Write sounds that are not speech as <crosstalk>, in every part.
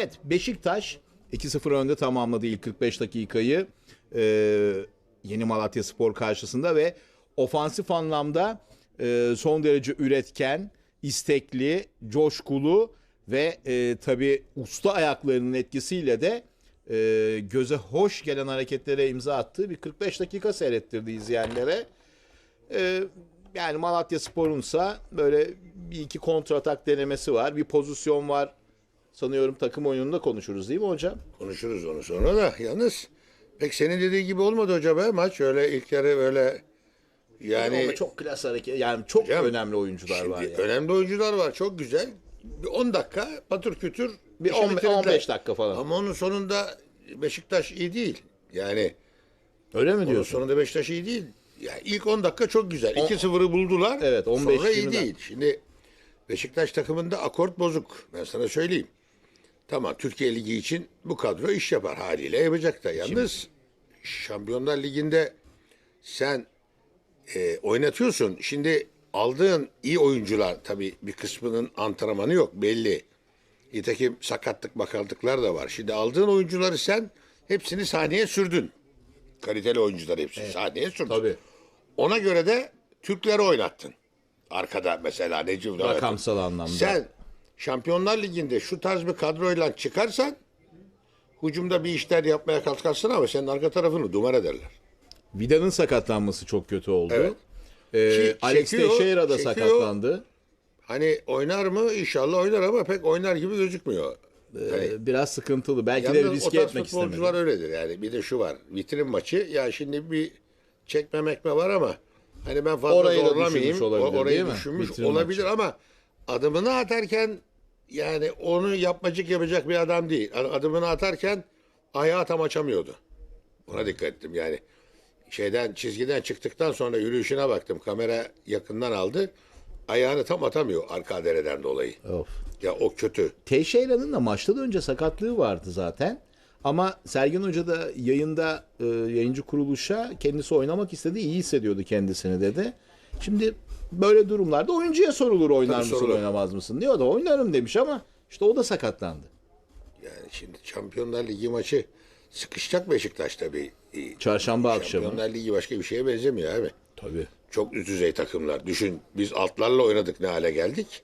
Evet Beşiktaş 2-0 önde tamamladı ilk 45 dakikayı. Ee, Yeni Malatya Spor karşısında ve ofansif anlamda e, son derece üretken, istekli, coşkulu ve e, tabi usta ayaklarının etkisiyle de e, göze hoş gelen hareketlere imza attığı bir 45 dakika seyrettirdi izleyenlere. Ee, yani Malatya Spor'unsa böyle bir iki kontratak denemesi var. Bir pozisyon var. Sanıyorum takım oyununda konuşuruz değil mi hocam? Konuşuruz onu sonra da. Yalnız pek senin dediğin gibi olmadı hocam be maç. Öyle ilk yarı böyle yani Ama çok klas hareket. Yani çok Hocam, önemli oyuncular var. Yani. önemli oyuncular var. Çok güzel. Bir 10 dakika patır kütür Bir işi 10 bitirdiler. 15 dakika falan. Ama onun sonunda Beşiktaş iyi değil. Yani Öyle mi onun diyorsun? sonunda Beşiktaş iyi değil. Yani ilk 10 dakika çok güzel. 2-0'ı buldular. Evet, 15 Sonra iyi değil. Şimdi Beşiktaş takımında akort bozuk. Ben sana söyleyeyim. Tamam Türkiye Ligi için bu kadro iş yapar haliyle yapacak da. Yalnız Şampiyonlar Ligi'nde sen e, oynatıyorsun. Şimdi aldığın iyi oyuncular tabii bir kısmının antrenmanı yok belli. Nitekim sakatlık bakaldıklar da var. Şimdi aldığın oyuncuları sen hepsini sahneye sürdün. Kaliteli oyuncular hepsi sahneye sürdün. Tabii. Ona göre de Türkleri oynattın. Arkada mesela Necip. Rakamsal anlamda. Sen Şampiyonlar Ligi'nde şu tarz bir kadroyla çıkarsan hücumda bir işler yapmaya kalkarsın ama senin arka tarafını duman ederler. Vida'nın sakatlanması çok kötü oldu. Evet. Ee, Ki- Alex çekiyor, Teixeira da çekiyor. sakatlandı. Hani oynar mı? İnşallah oynar ama pek oynar gibi gözükmüyor. Hani Ee, biraz sıkıntılı. Belki de Yalnız o riske tarz etmek futbolcular istemedi. öyledir yani. Bir de şu var. Vitrin maçı. Ya şimdi bir çekme mekme var ama hani ben fazla Orayı zorlamayayım. olabilir, orayı düşünmüş olabilir maçı. ama adımını atarken yani onu yapmacık yapacak bir adam değil. Adımını atarken ayağı tam açamıyordu. Buna dikkat ettim yani. Şeyden çizgiden çıktıktan sonra yürüyüşüne baktım. Kamera yakından aldı. Ayağını tam atamıyor arka dereden dolayı. Of. Ya o kötü. Teixeira'nın da maçtan önce sakatlığı vardı zaten. Ama Sergen Hoca da yayında e, yayıncı kuruluşa kendisi oynamak istedi. iyi hissediyordu kendisini dedi. Şimdi böyle durumlarda oyuncuya sorulur oynar Tabii mısın sorulur. oynamaz mısın diyor da oynarım demiş ama işte o da sakatlandı. Yani şimdi Şampiyonlar Ligi maçı sıkışacak Beşiktaş tabii. Çarşamba akşamı. Şampiyonlar Ligi başka bir şeye benzemiyor abi. Tabii. Çok üst düzey takımlar. Düşün biz altlarla oynadık ne hale geldik.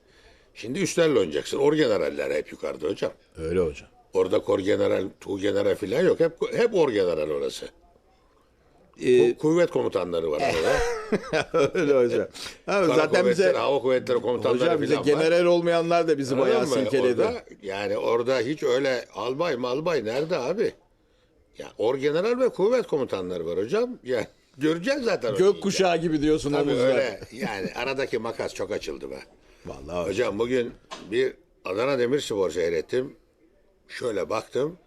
Şimdi üstlerle oynayacaksın. Orgeneraller hep yukarıda hocam. Öyle hocam. Orada kor general, tu general falan yok. Hep hep orgeneral orası. Ku- Kuvvet komutanları var orada. <laughs> öyle hocam. Kara zaten bize hava kuvvetleri komutanları hocam bize falan var. general olmayanlar da bizi bayağı Anladın mı? silkeledi. Orada, yani orada hiç öyle albay malbay nerede abi? Ya orgeneral ve kuvvet komutanları var hocam. Ya göreceğiz zaten. Gök kuşağı gibi diyorsun Tabii omuzlar. öyle. Yani aradaki makas çok açıldı be. Vallahi hocam. Hocam bugün bir Adana Demirspor seyrettim. Şöyle baktım.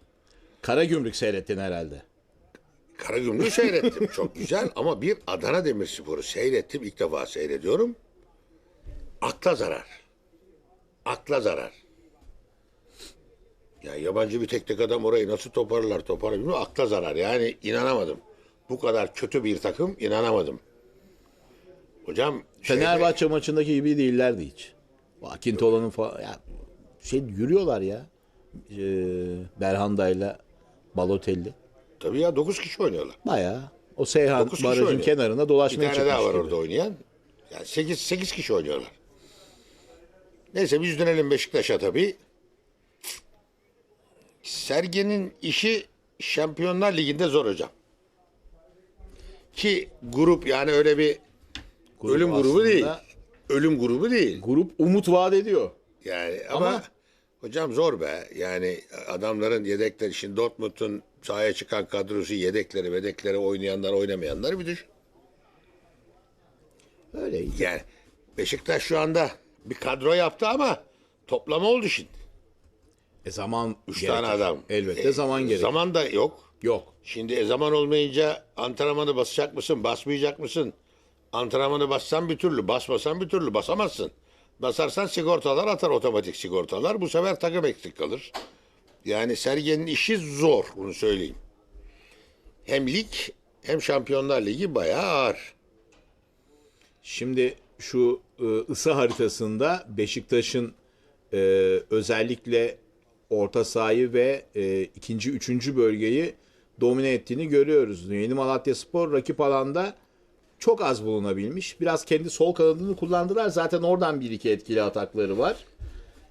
Karagümrük seyrettin herhalde. Karagümrük'ü seyrettim. Çok güzel ama bir Adana Demirspor'u seyrettim. İlk defa seyrediyorum. Akla zarar. Akla zarar. Ya yabancı bir teknik adam orayı nasıl toparlar toparlar bilmiyorum. Akla zarar. Yani inanamadım. Bu kadar kötü bir takım inanamadım. Hocam şeyde- Fenerbahçe maçındaki gibi değillerdi hiç. Akintola'nın falan ya şey yürüyorlar ya. Ee, Berhanda'yla Balotelli. Tabii ya 9 kişi oynuyorlar. Bayağı o Seyhan Dokuz kişi barajın oynuyor. kenarında Bir dolaşmaya tane çıkmış daha var gibi. orada oynayan. Yani 8, 8 kişi oynuyorlar. Neyse biz dönelim Beşiktaş'a tabii. Sergen'in işi Şampiyonlar Ligi'nde zor hocam. Ki grup yani öyle bir Grup ölüm grubu aslında- değil. Ölüm grubu değil. Grup umut vaat ediyor. Yani ama, Ama- hocam zor be. Yani adamların yedekleri şimdi Dortmund'un sahaya çıkan kadrosu yedekleri, yedekleri oynayanlar, oynamayanlar bir düşün. Öyle. Yani Beşiktaş şu anda bir kadro yaptı ama toplama oldu şimdi. E zaman Üç gerekir. tane adam. Elbette E, zaman gerekir. Zaman da yok. Yok. Şimdi e, zaman olmayınca antrenmanı basacak mısın, basmayacak mısın? Antrenmanı bassan bir türlü, basmasan bir türlü basamazsın. Basarsan sigortalar atar otomatik sigortalar. Bu sefer takım eksik kalır. Yani Sergen'in işi zor bunu söyleyeyim. Hem lig hem Şampiyonlar Ligi bayağı ağır. Şimdi şu e, ısı haritasında Beşiktaş'ın e, özellikle orta sahayı ve e, ikinci, üçüncü bölgeyi domine ettiğini görüyoruz. Yeni Malatya Spor rakip alanda çok az bulunabilmiş. Biraz kendi sol kanadını kullandılar. Zaten oradan bir iki etkili atakları var.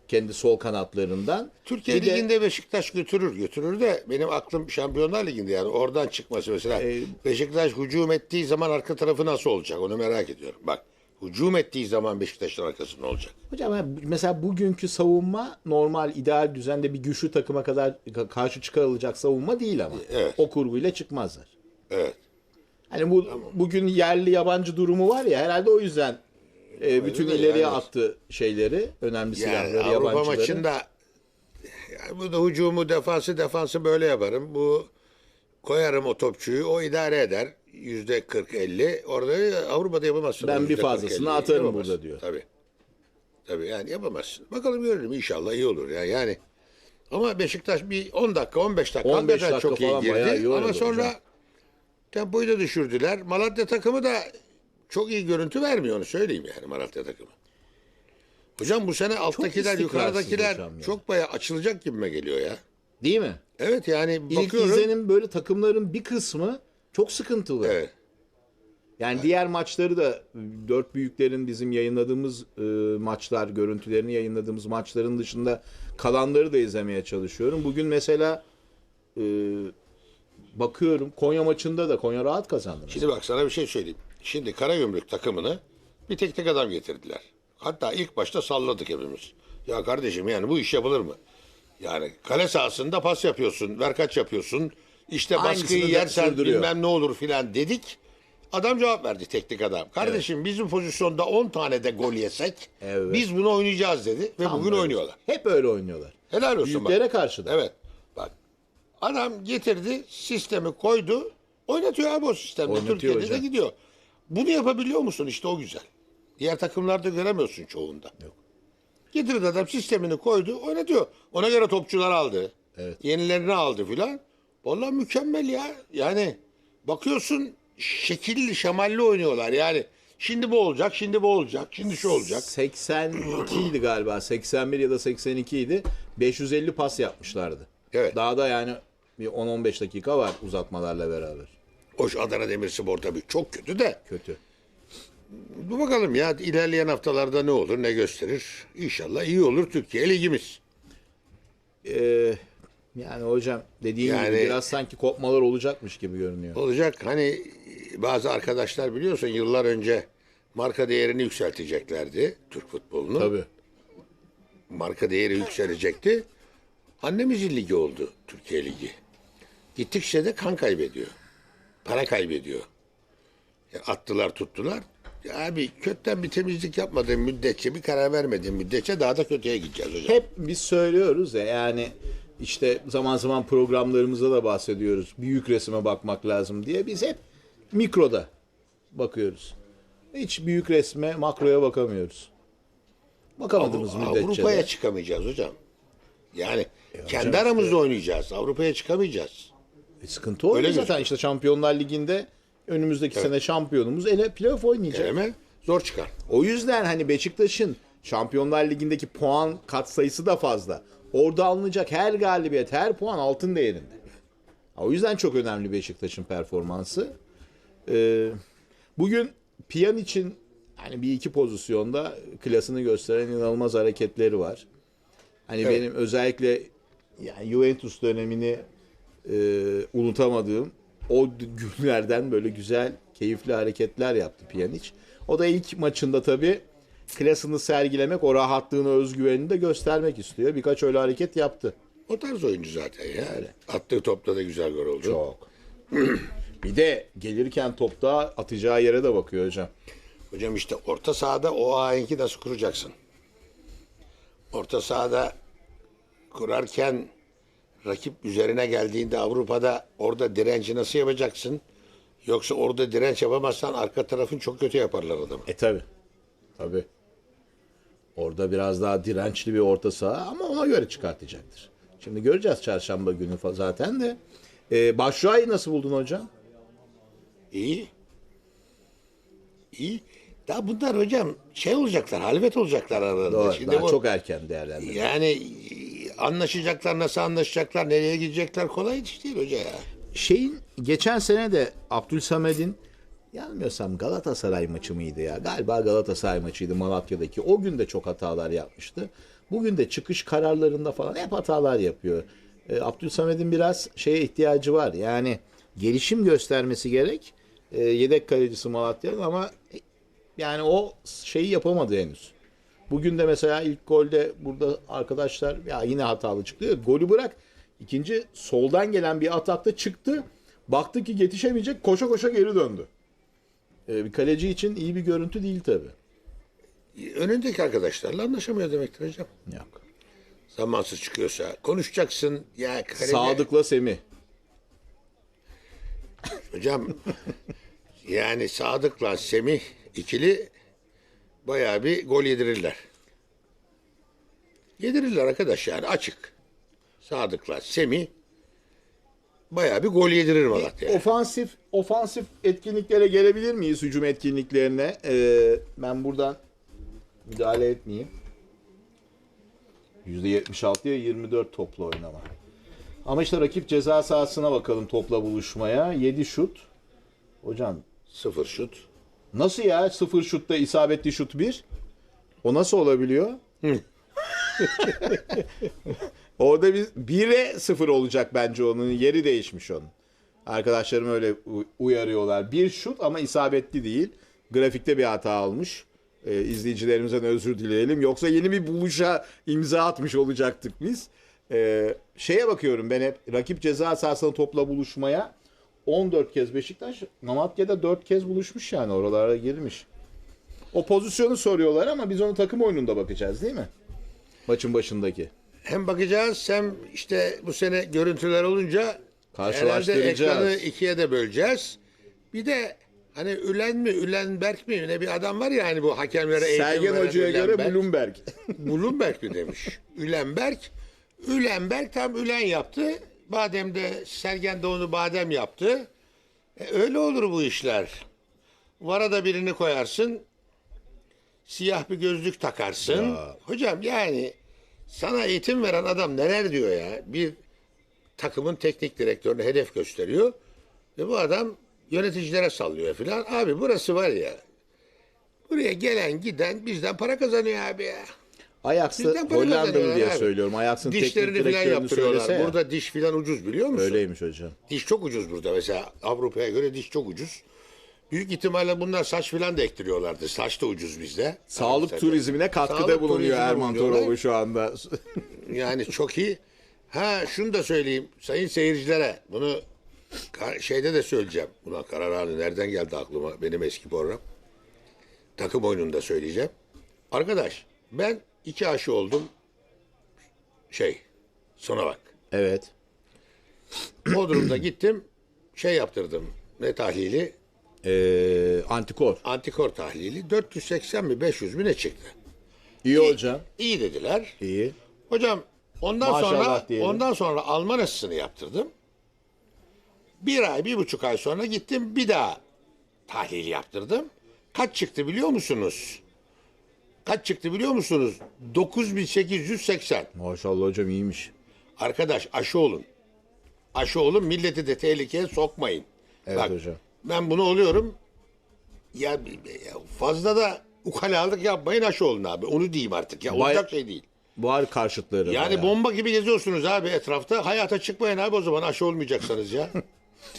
Kendi sol kanatlarından. Türkiye Bir de- Ligi'nde Beşiktaş götürür götürür de benim aklım Şampiyonlar Ligi'nde yani oradan çıkması mesela. Ee, Beşiktaş hücum ettiği zaman arka tarafı nasıl olacak onu merak ediyorum. Bak hücum ettiği zaman Beşiktaş'ın arkası ne olacak? Hocam mesela bugünkü savunma normal ideal düzende bir güçlü takıma kadar ka- karşı çıkarılacak savunma değil ama. Evet. O kurguyla çıkmazlar. Evet. Hani bu bugün yerli yabancı durumu var ya herhalde o yüzden e, bütün de ileriye yani. attı şeyleri, önemli Yani silahları, Avrupa yabancıları. maçında yani bu da hücumu defansı defansı böyle yaparım. Bu koyarım o topçuyu o idare eder. Yüzde 40-50. Orada Avrupa'da yapamazsın. Ben bir fazlasını 40-50'yi. atarım Yapamazsın. burada diyor. Tabii. Tabii yani yapamazsın. Bakalım görelim inşallah iyi olur ya. Yani ama Beşiktaş bir 10 dakika 15 dakika 15 hakikaten dakika çok iyi girdi. iyi Ama sonra hocam. Tempoyu da düşürdüler. Malatya takımı da çok iyi görüntü vermiyor onu söyleyeyim yani Malatya takımı. Hocam bu sene alttakiler yukarıdakiler hocam ya. çok bayağı açılacak gibime geliyor ya. Değil mi? Evet yani İlk bakıyorum. izlenim böyle takımların bir kısmı çok sıkıntılı. Evet. Yani diğer maçları da dört büyüklerin bizim yayınladığımız e, maçlar, görüntülerini yayınladığımız maçların dışında kalanları da izlemeye çalışıyorum. Bugün mesela e, bakıyorum Konya maçında da Konya rahat kazandı. Şimdi bak sana bir şey söyleyeyim. Şimdi Karagümrük takımını bir tek tek adam getirdiler. Hatta ilk başta salladık hepimiz. Ya kardeşim yani bu iş yapılır mı? Yani kale sahasında pas yapıyorsun, verkaç yapıyorsun. İşte Aynısını baskıyı da yersen sürdürüyor. bilmem ne olur filan dedik. Adam cevap verdi teknik adam. Kardeşim bizim pozisyonda 10 tane de gol yesek Evet. biz bunu oynayacağız dedi ve Tam bugün böyle. oynuyorlar. Hep öyle oynuyorlar. Helal olsun Büyüklere bak. karşı da. Evet. Adam getirdi, sistemi koydu. Oynatıyor abi o sistemde. Oynatıyor Türkiye'de hocam. de gidiyor. Bunu yapabiliyor musun? İşte o güzel. Diğer takımlarda göremiyorsun çoğunda. Yok. Getirdi adam sistemini koydu, oynatıyor. Ona göre topçular aldı. Evet. Yenilerini aldı filan. Vallahi mükemmel ya. Yani bakıyorsun şekilli şemalli oynuyorlar. Yani şimdi bu olacak, şimdi bu olacak, şimdi şu olacak. 82 idi galiba. 81 ya da 82 idi. 550 pas yapmışlardı. Evet. Daha da yani bir 10-15 dakika var uzatmalarla beraber. Hoş Adana Demirspor tabii çok kötü de. Kötü. Dur bakalım ya ilerleyen haftalarda ne olur ne gösterir. İnşallah iyi olur Türkiye Ligimiz. Ee, yani hocam dediğin Yani- gibi biraz sanki kopmalar olacakmış gibi görünüyor. Olacak hani bazı arkadaşlar biliyorsun yıllar önce marka değerini yükselteceklerdi Türk futbolunu. Tabii. Marka değeri yükselecekti. Annemizin ligi oldu Türkiye Ligi. Gittikçe de kan kaybediyor. Para kaybediyor. Ya attılar tuttular. Ya abi kökten bir temizlik yapmadığın müddetçe bir karar vermediğin müddetçe daha da kötüye gideceğiz hocam. Hep biz söylüyoruz ya yani işte zaman zaman programlarımızda da bahsediyoruz. Büyük resme bakmak lazım diye. Biz hep mikroda bakıyoruz. Hiç büyük resme, makroya bakamıyoruz. Bakamadığımız müddetçe Avrupa'ya de. çıkamayacağız hocam. Yani kendi hocam aramızda oynayacağız. Avrupa'ya çıkamayacağız. E, sıkıntı oluyor Öyle zaten. işte Şampiyonlar Ligi'nde önümüzdeki sene şampiyonumuz ele playoff oynayacak. Hemen zor çıkar. O yüzden hani Beşiktaş'ın Şampiyonlar Ligi'ndeki puan katsayısı da fazla. Orada alınacak her galibiyet, her puan altın değerinde. O yüzden çok önemli Beşiktaş'ın performansı. Ee, bugün Piyan için hani bir iki pozisyonda klasını gösteren inanılmaz hareketleri var. Hani Evet. benim özellikle yani Juventus dönemini e, unutamadığım o günlerden böyle güzel, keyifli hareketler yaptı Pjanic. O da ilk maçında tabii klasını sergilemek, o rahatlığını, özgüvenini de göstermek istiyor. Birkaç öyle hareket yaptı. O tarz oyuncu zaten ya. Attığı topta da güzel gol oldu. Çok. <clears throat> bir de gelirken topta atacağı yere de bakıyor hocam. Hocam işte orta sahada o ahenki nasıl kuracaksın? Orta sahada kurarken rakip üzerine geldiğinde Avrupa'da orada direnci nasıl yapacaksın? Yoksa orada direnç yapamazsan arka tarafın çok kötü yaparlar adamı. E tabi. Tabi. Orada biraz daha dirençli bir orta saha ama ona göre çıkartacaktır. Şimdi göreceğiz çarşamba günü zaten de. Ee, Başşuay'ı nasıl buldun hocam? İyi. İyi. Daha bunlar hocam şey olacaklar, halvet olacaklar aralarında. Doğru, Şimdi daha bu- çok erken değerlendirme. Yani anlaşacaklar, nasıl anlaşacaklar, nereye gidecekler kolay iş değil hoca ya. Şeyin geçen sene de Abdülsamed'in yanılmıyorsam Galatasaray maçı mıydı ya? Galiba Galatasaray maçıydı Malatya'daki. O gün de çok hatalar yapmıştı. Bugün de çıkış kararlarında falan hep hatalar yapıyor. Ee, Abdülsamed'in biraz şeye ihtiyacı var. Yani gelişim göstermesi gerek. Ee, yedek kalecisi Malatya'nın ama yani o şeyi yapamadı henüz. Bugün de mesela ilk golde burada arkadaşlar ya yine hatalı çıktı. Golü bırak. İkinci soldan gelen bir atakta çıktı. Baktı ki yetişemeyecek koşa koşa geri döndü. Ee, bir kaleci için iyi bir görüntü değil tabi. Önündeki arkadaşlarla anlaşamıyor demektir hocam. Yok. Zamansız çıkıyorsa konuşacaksın. Ya kalede- Sadık'la Semih. Hocam yani Sadık'la Semih ikili bayağı bir gol yedirirler. Yedirirler arkadaş yani açık. Sadık'la Semih bayağı bir gol yedirir Malatya. Ofansif ofansif etkinliklere gelebilir miyiz hücum etkinliklerine? Ee, ben buradan müdahale etmeyeyim. %76'ya 24 topla oynama. Ama işte rakip ceza sahasına bakalım topla buluşmaya. 7 şut. Hocam Sıfır şut. Nasıl ya? 0 şutta isabetli şut 1. O nasıl olabiliyor? <laughs> Orada bir 1'e 0 olacak bence onun. Yeri değişmiş onun. Arkadaşlarım öyle uyarıyorlar. Bir şut ama isabetli değil. Grafikte bir hata olmuş. Ee, izleyicilerimizden özür dileyelim. Yoksa yeni bir buluşa imza atmış olacaktık biz. Ee, şeye bakıyorum ben hep rakip ceza sahasına topla buluşmaya 14 kez Beşiktaş Mamatya'da 4 kez buluşmuş yani oralara girmiş. O pozisyonu soruyorlar ama biz onu takım oyununda bakacağız değil mi? Maçın başındaki. Hem bakacağız hem işte bu sene görüntüler olunca herhalde Karşılaştıracağız. ekranı ikiye de böleceğiz. Bir de hani Ülen mi, Ülenberg mi ne bir adam var ya hani bu hakemlere eğitim Sergen veren Hoca'ya göre Ülenberg. Bloomberg. Bloomberg mi demiş? Ülenberg. Ülenberg tam Ülen yaptı. Badem de Sergen de onu badem yaptı. E, öyle olur bu işler. Vara da birini koyarsın. Siyah bir gözlük takarsın. Hocam yani sana eğitim veren adam neler diyor ya? Bir takımın teknik direktörüne hedef gösteriyor. Ve bu adam yöneticilere sallıyor filan. Abi burası var ya. Buraya gelen giden bizden para kazanıyor abi ya. Ajax'ı Bizden para Hollandalı kazanıyorlar diye abi. söylüyorum. Ajax'ın teknik Dişlerini falan direktörünü yaptırıyorlar. söylese ya. Burada diş filan ucuz biliyor musun? Öyleymiş hocam. Diş çok ucuz burada mesela. Avrupa'ya göre diş çok ucuz. Büyük ihtimalle bunlar saç filan da ektiriyorlardı. Saç da ucuz bizde. Sağlık Saç- turizmine katkıda Sağlık bulunuyor Erman bulunuyorlar. Toroğlu şu anda. <laughs> Yani çok iyi. Ha şunu da söyleyeyim sayın seyircilere. Bunu ka- şeyde de söyleyeceğim. Buna karar alın. Nereden geldi aklıma benim eski program. Takım oyununda söyleyeceğim. Arkadaş ben iki aşı oldum. Şey sona bak. evet. Bodrum'da gittim. Şey yaptırdım. Ne tahlili? Ee, antikor. Antikor tahlili. 480 mi 500 mi ne çıktı? İyi hocam. İyi dediler. İyi. Hocam ondan Maşallah sonra diyelim. ondan sonra Alman aşısını yaptırdım. Bir ay, bir buçuk ay sonra gittim bir daha tahlil yaptırdım. Kaç çıktı biliyor musunuz? Kaç çıktı biliyor musunuz? 9880. Maşallah hocam iyiymiş. Arkadaş aşı olun. Aşı olun milleti de tehlikeye sokmayın. Evet hocam. Ben bunu oluyorum. Ya, ya fazla da ukalalık yapmayın aşı olun abi. Onu diyeyim artık ya. Bay- Olacak şey değil. Var karşıtları. Yani bayağı. bomba gibi geziyorsunuz abi etrafta. Hayata çıkmayın abi o zaman aşı olmayacaksanız ya.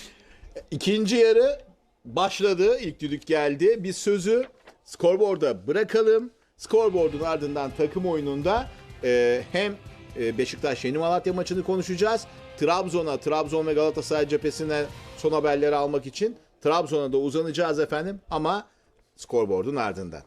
<laughs> İkinci yarı başladı. İlk düdük geldi. Biz sözü skorboarda bırakalım. Skorboardun ardından takım oyununda e, hem e, Beşiktaş Yeni Malatya maçını konuşacağız. Trabzon'a, Trabzon ve Galatasaray cephesine son haberleri almak için Trabzon'a da uzanacağız efendim ama skorboardun ardından.